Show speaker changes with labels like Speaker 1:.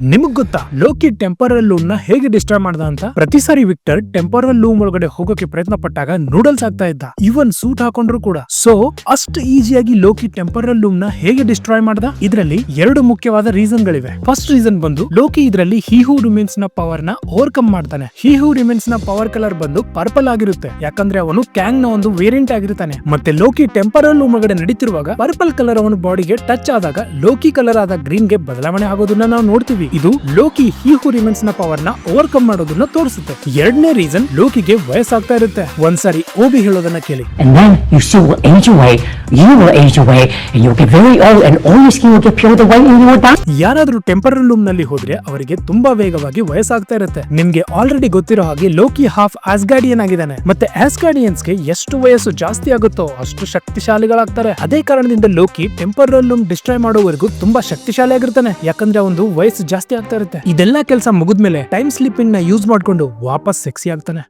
Speaker 1: ನಿಮಗ್ ಗೊತ್ತಾ? ಲೋಕಿ ಟೆಂಪರಲ್ ಲೂಮ್ನ ಹೇಗೆ ಡಿಸ್ಟ್ರಾಯ್ ಮಾಡ್ದ ಅಂತ? ಪ್ರತಿ ಸಾರಿ ವಿಕ್ಟರ್ ಟೆಂಪರಲ್ ಲೂಮ್ ಒಳಗಡೆ ಹೋಗೋಕೆ ಪ್ರಯತ್ನ ಪಟ್ಟಾಗ ನೂಡಲ್ಸ್ ಆಗ್ತಾ ಇದ್ದ. ಇವನ್ ಸೂಟ್ ಹಾಕೊಂಡ್ರು ಕೂಡ. ಸೊ ಅಷ್ಟು ಈಸಿಯಾಗಿ ಲೋಕಿ ಟೆಂಪರಲ್ ಲೂಮ್ನ ಹೇಗೆ ಡಿಸ್ಟ್ರಾಯ್ ಮಾಡ್ದ? ಇದರಲ್ಲಿ ಎರಡು ಮುಖ್ಯವಾದ ರೀಸನ್ ಗಳಿವೆ. ಫಸ್ಟ್ ರೀಸನ್ ಬಂದು, ಲೋಕಿ ಇದರಲ್ಲಿ ಹಿ ರಿಮೇನ್ಸ್ನ ಪವರ್ನ ಓವರ್ಕಮ್ ಮಾಡ್ತಾನೆ. ಹಿ ಹೂ ರಿಮೇನ್ಸ್ನ ಪವರ್ ಕಲರ್ ಬಂದು ಪರ್ಪಲ್ ಆಗಿರುತ್ತೆ. ಯಾಕಂದ್ರೆ ಅವನು ಕ್ಯಾಂಗ್ನ ಒಂದು ವೇರಿಯಂಟ್ ಆಗಿರ್ತಾನೆ. ಮತ್ತೆ ಲೋಕಿ ಟೆಂಪರಲ್ ಲೂಮ್ ಒಳಗಡೆ ನಡೀತಿರುವಾಗ ಪರ್ಪಲ್ ಕಲರ್ ಅವನ ಬಾಡಿಗೆ ಟಚ್ ಆದಾಗ ಲೋಕಿ ಕಲರ್ ಆದ ಗ್ರೀನ್ಗೆ ಬದಲಾವಣೆ ಆಗೋದನ್ನ ನಾವು ನೋಡ್ತೀವಿ. ಇದು ಲೋಕಿ ಈ ಹೂ ರಿಮೆನ್ಸ್ನ ಪವರ್ನ ಓವರ್ಕಮ್ ಮಾಡೋದನ್ನ ತೋರಿಸುತ್ತೆ. ಎರಡನೇ ರೀಸನ್ ಲೋಕಿಗೆ ವಯಸ್ಸಾಗ್ತಾ ಇರುತ್ತೆ. ಒಂದ್ಸಾರಿ ಓಬಿ ಹೇಳೋದನ್ನ ಕೇಳಿ.
Speaker 2: You will age away, and you'll get very old, and all your skin will get peeled away, and you will die.
Speaker 1: ಯಾರಾದ್ರೂ ಟೆಂಪರಲ್ ಲೂಮ್ನಲ್ಲಿ ಹೋದ್ರೆ ಅವರಿಗೆ ತುಂಬಾ ವೇಗವಾಗಿ ವಯಸ್ಸಾಗ್ತಾ ಇರುತ್ತೆ. ನಿಮ್ಗೆ ಆಲ್ರೆಡಿ ಗೊತ್ತಿರೋ ಹಾಗೆ ಲೋಕಿ ಹಾಫ್ ಆಸ್ಗಾಡಿಯನ್ ಆಗಿದ್ದಾನೆ. ಮತ್ತೆ ಆಸ್ಗಾಡಿಯನ್ಸ್ಗೆ ಎಷ್ಟು ವಯಸ್ಸು ಜಾಸ್ತಿ ಆಗುತ್ತೋ ಅಷ್ಟು ಶಕ್ತಿಶಾಲಿಗಳಾಗ್ತಾರೆ. ಅದೇ ಕಾರಣದಿಂದ ಲೋಕಿ ಟೆಂಪರಲ್ ಲೂಮ್ ಡಿಸ್ಟ್ರಾಯ್ ಮಾಡೋವರೆಗೂ ತುಂಬಾ ಶಕ್ತಿಶಾಲಿ ಆಗಿರ್ತಾನೆ. ಯಾಕಂದ್ರೆ ಒಂದು ವಯಸ್ಸು ಜಾಸ್ತಿ ಆಗ್ತಾ ಇರುತ್ತೆ. ಇದೆಲ್ಲ ಕೆಲಸ ಮುಗಿದ್ಮೇಲೆ ಟೈಮ್ ಸ್ಲಿಪ್ಪಿಂಗ್ನ ಯೂಸ್ ಮಾಡ್ಕೊಂಡು ವಾಪಸ್ ಸೆಕ್ಸಿ ಆಗ್ತಾನೆ.